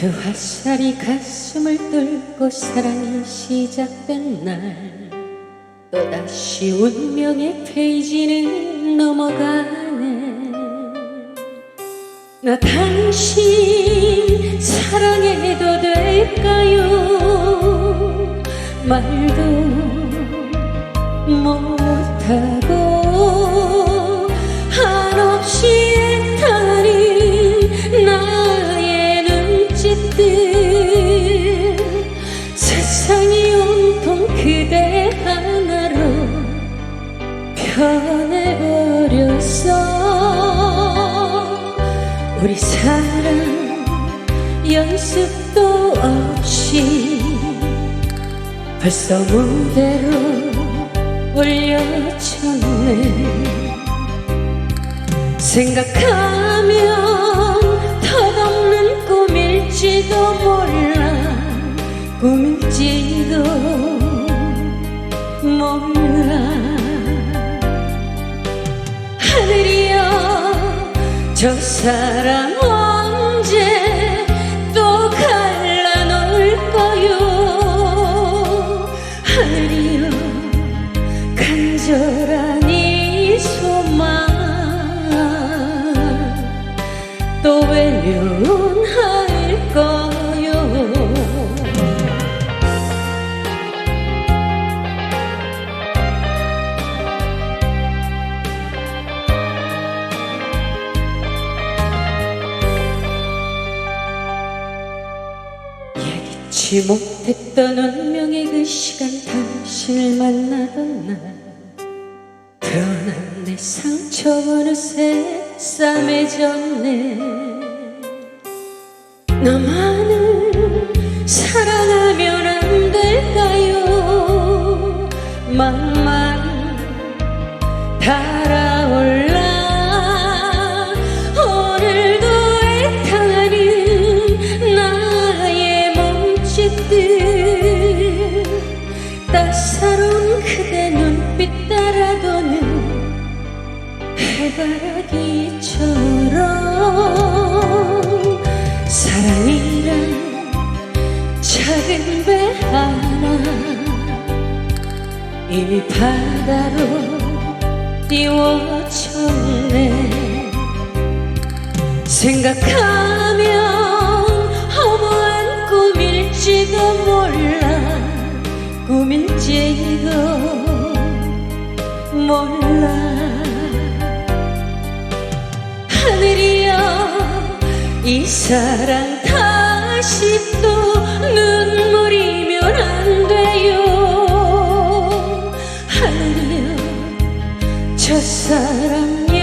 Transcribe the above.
그 화살이 가슴을 뚫고 사랑이 시작된 날 또다시 운명의 페이지는 넘어가네. 나 당신 사랑해도 될까요? 말도 못하고 눈짓들 세상이 온통 그대 하나로 변해버렸어 우리 사랑 연습도 없이 벌써 무대로 올려쳤네. 생각하면 몰라 하늘이여 저 사랑 언제 또 갈라놓을 거요? 하늘이여 간절한 이 소망 또 외면 예기치 못했던 운명의 그 시간 당신을 만나던 날. 드러난 내 상처 어느새 싸매졌네. 나만을 사랑 따사로운 그대 눈빛 따라도는 해바라기처럼 사랑이란 작은 배 하나 이미 바다로 띄워졌네 생각하 이제요 몰라. 하늘이여 이 사랑 다시 또 눈물이면 안 돼요. 하늘이여 첫사랑이